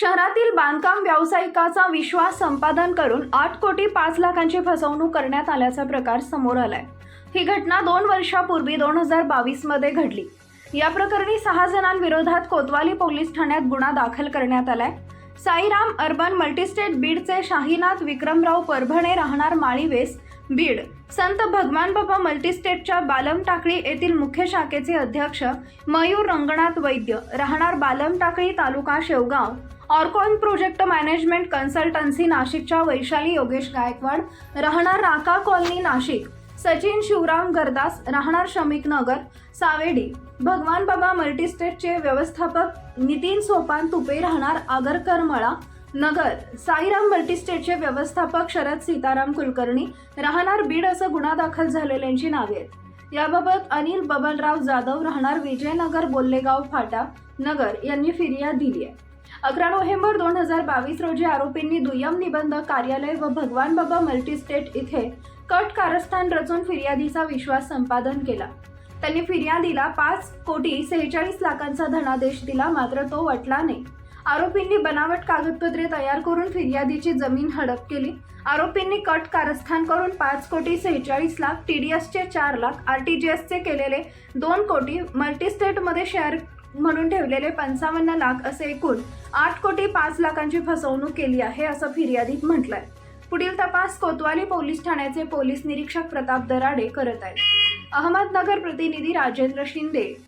शहरातील बांधकाम व्यावसायिकाचा विश्वास संपादन करून आठ कोटी पाच लाखांची फसवणूक करण्यात आल्याचा प्रकार समोर आलाय. ही घटना दोन वर्षापूर्वी दोन हजार बावीसमध्ये घडली. या प्रकरणी सहा जणांविरोधात कोतवाली पोलीस ठाण्यात गुन्हा दाखल करण्यात आलाय. साईराम अर्बन मल्टीस्टेट बीडचे शाहीनाथ विक्रमराव परभणे राहणार माळीवेस बीड. संत भगवान बाबा मल्टीस्टेटच्या बालम टाकळी येथील मुख्य शाखेचे अध्यक्ष मयूर रंगनाथ वैद्य राहणार बालम टाकळी तालुका Shevgaon. Orcon project management consultancy नाशिकच्या वैशाली योगेश गायकवाड राहणार राका कॉलनी नाशिक सचिन शिवराम गरदास राहणार शमिक नगर सावेडी भगवान बाबा मल्टीस्टेटचे व्यवस्थापक नितीन सोपान तुपे राहणार आगरकर मळा नगर साईराम मल्टीस्टेटचे व्यवस्थापक शरद सीताराम कुलकर्णी राहणार बीड असं गुन्हा दाखल झालेल्यांची नावे. आहेत याबाबत अनिल बबनराव जाधव राहणार विजयनगर बोल्लेगाव फाटा नगर यांनी फिर्याद दिली आहे. अकरा नोव्हेंबर दोन हजार बावीस रोजी आरोपींनी दुय्यम निबंध कार्यालय व भगवान बाबा मल्टीस्टेट इथे कट कारस्थान रचून फिर्यादीचा विश्वास संपादन केला. त्यांनी फिर्यादीला पाच कोटी सेहेचाळीस लाखांचा धनादेश दिला मात्र तो वटला नाही. आरोपींनी बनावट कागदपत्रे तयार करून फिर्यादीची जमीन हडप केली. आरोपींनी कट कारस्थान करून पाच कोटी सेहेचाळीस लाख टी डी एसचे चार लाख आर टी जी एसचे केलेले दोन कोटी मल्टीस्टेटमध्ये शेअर म्हणून ठेवलेले पंचावन्न लाख असे एकूण आठ कोटी पाच लाखांची फसवणूक केली आहे असं फिर्यादीत म्हटलंय. पुढील तपास कोतवाली पोलीस ठाण्याचे पोलीस निरीक्षक प्रताप दराडे करत आहेत. अहमदनगर प्रतिनिधी राजेंद्र शिंदे